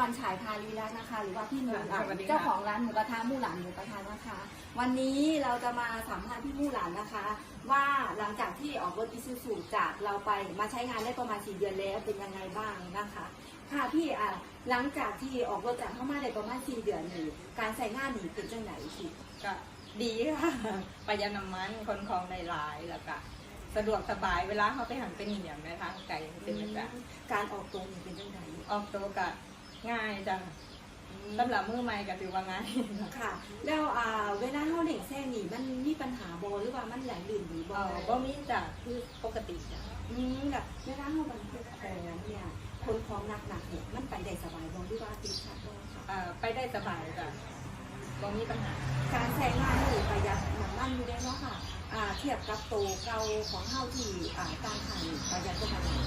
วันฉายพาลีแล้วนะคะ หรือว่าพี่หมูหลานสวัสดีค่ะเจ้าของร้านหมูกระทะมู่หลานหมูกระทะนะคะ วันนี้เราจะมาสัมภาษณ์พี่มู่หลานนะคะ ว่าหลังจากที่ออกรถอิซูซูจากเราไปมาใช้งานได้ประมาณ4เดือนแล้วเป็นยังไงบ้างนะคะ ค่ะพี่อะหลังจากที่ออกรถจากเข้ามาได้ประมาณ4เดือนนี่การใช้งานนี่เป็นจังไหนพี่ก็ดีค่ะประหยัดน้ำมันคนของในหลายแล้วก็ สะดวกสบายเวลาเขาไปหันไปเหนียมในทางไกลเป็นแบบการออกตรงนี่เป็นจังไหนออกตัวก็ง่ายจังสำหรับมือใหม่ก็ถือว่าง่ายค่ะ แล้วอ่าเวลาเฮาเด็กแซงนี่มันมีปัญหาบ่หรือว่ามันไหลลื่นหรือบ่เออบ่มีจ้ะคือปกติจ้ะอืมแบบเวลาเฮาบรรทุกของเนี่ยคนของหนักๆเนี่ยมันไปได้สบายบ่หรือว่าติดขัดบ่ค่ะเอ่อไปได้สบายจ้ะบ่มีปัญหาการใช้งานนี่ประหยัดน้ำมันอยู่ได้ เทียบกับโตเก่าของเฮาที่อ่าต่างกันประหยัดกว่ากัน